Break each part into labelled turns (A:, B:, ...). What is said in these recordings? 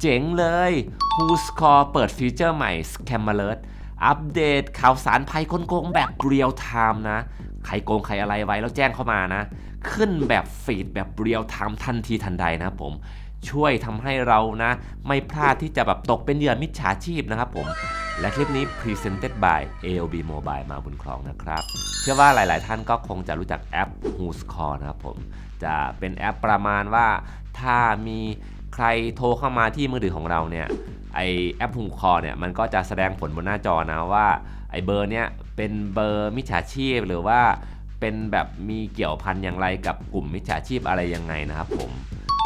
A: เจ๋งเลย Who's Call เปิดฟีเจอร์ใหม่ Scam Alert อัปเดตข่าวสารภัยคนโกงแบบเรียลไทม์นะ ใครโกงใครอะไรไว้แล้วแจ้งเข้ามานะ ขึ้นแบบฟีดแบบเรียลไทม์ทันทีทันใดนะผม ช่วยทำให้เรานะ ไม่พลาดที่จะแบบตกเป็นเหยื่อมิจฉาชีพนะครับผม และคลิปนี้ Presented by AOB Mobile มาบุญครองนะครับ เชื่อว่าหลาย ๆ ท่านก็คงจะรู้จักแอป Who's Call นะครับผม จะเป็นแอปประมาณว่าถ้ามี ใครโทรเข้ามาที่มือถือของเราเนี่ยไอแอป Who's Call เนี่ยมันก็จะแสดงผลบนหน้าจอนะว่าไอเบอร์เนี่ยเป็นเบอร์มิจฉาชีพหรือว่าเป็นแบบมีเกี่ยวพันอย่างไรกับกลุ่มมิจฉาชีพอะไรยังไงนะครับผม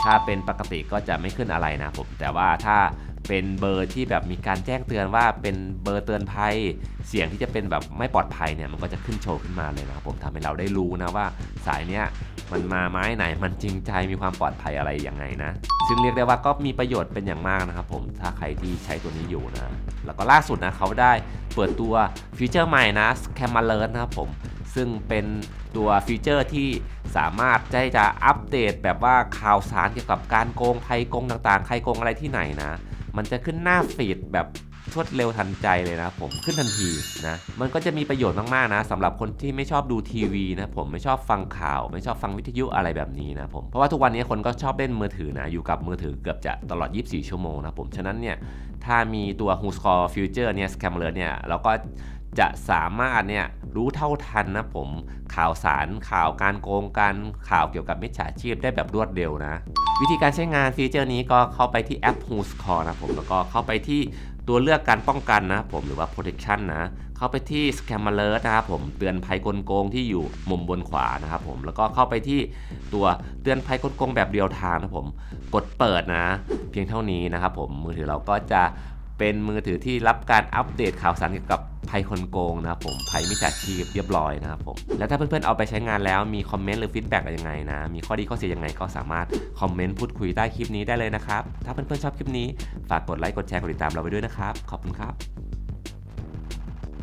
A: ถ้าเป็นปกติก็จะไม่ขึ้นอะไรนะผมแต่ว่าถ้า เป็นเบอร์ที่แบบมีการแจ้งเตือนว่าเป็นเบอร์เตือนภัย เสียงที่จะเป็นแบบไม่ปลอดภัยเนี่ยมันก็จะขึ้นโชว์ขึ้นมาเลยนะครับผมทำให้เราได้รู้นะว่าสายเนี้ยมันมาไม้ไหนมันจริงใจมีความปลอดภัยอะไรยังไงนะ ซึ่งเรียกได้ว่าก็มีประโยชน์เป็นอย่างมากนะครับผมถ้าใครที่ใช้ตัวนี้อยู่นะ แล้วก็ล่าสุดนะเขาได้เปิดตัวฟีเจอร์ใหม่นะ Cam Alert นะครับผมซึ่งเป็นตัวฟีเจอร์ที่สามารถได้จะอัปเดตแบบว่าข่าวสารเกี่ยวกับการโกงภัยโกงต่างๆ ใครโกงอะไรที่ไหนนะ มันจะขึ้นหน้าฟีดแบบรวดเร็วทันใจเลยนะผมขึ้นทันทีนะมันก็จะมีประโยชน์มากๆนะสำหรับคนที่ไม่ชอบดูทีวีนะผมไม่ชอบฟังข่าว ไม่ชอบฟังวิทยุอะไรแบบนี้นะผมเพราะว่าทุกวันนี้คนก็ชอบเล่นมือถือนะอยู่กับมือถือเกือบจะตลอด 24 ชั่วโมงนะผมฉะนั้นเนี่ยถ้ามีตัว h o s c o r e Future เนี่ย Scam Alert เนี่ยเราก็ จะสามารถเนี่ยรู้เท่าทันนะผมข่าวสารข่าวการโกงการข่าวเกี่ยวกับมิจฉาชีพได้แบบรวดเร็วนะ วิธีการใช้งานฟีเจอร์นี้ก็เข้าไปที่แอป Who's Call นะผมแล้วก็เข้าไปที่ตัวเลือกการป้องกันนะผมหรือว่า protection นะ เข้าไปที่ Scam Alert นะครับผมเตือนภัยกลโกงที่อยู่มุมบนขวานะครับผมแล้วก็เข้าไปที่ตัวเตือนภัยกลโกงแบบเรียลไทม์นะผมกดเปิดนะ เพียงเท่านี้นะครับผมมือถือเราก็จะเป็นมือถือที่รับการอัปเดตข่าวสารเกี่ยวกับ ภัยคนโกงนะครับผมภัยมิจฉาชีพเรียบร้อยนะครับผมแล้วถ้าเพื่อนๆเอาไปใช้งานแล้วมีคอมเมนต์หรือฟีดแบ็กอะไรยังไงนะมีข้อดีข้อเสียยังไงก็สามารถคอมเมนต์พูดคุยใต้คลิปนี้ได้เลยนะครับถ้าเพื่อนๆชอบคลิปนี้ฝากกดไลค์กดแชร์กดติดตามเราไปด้วยนะครับขอบคุณครับ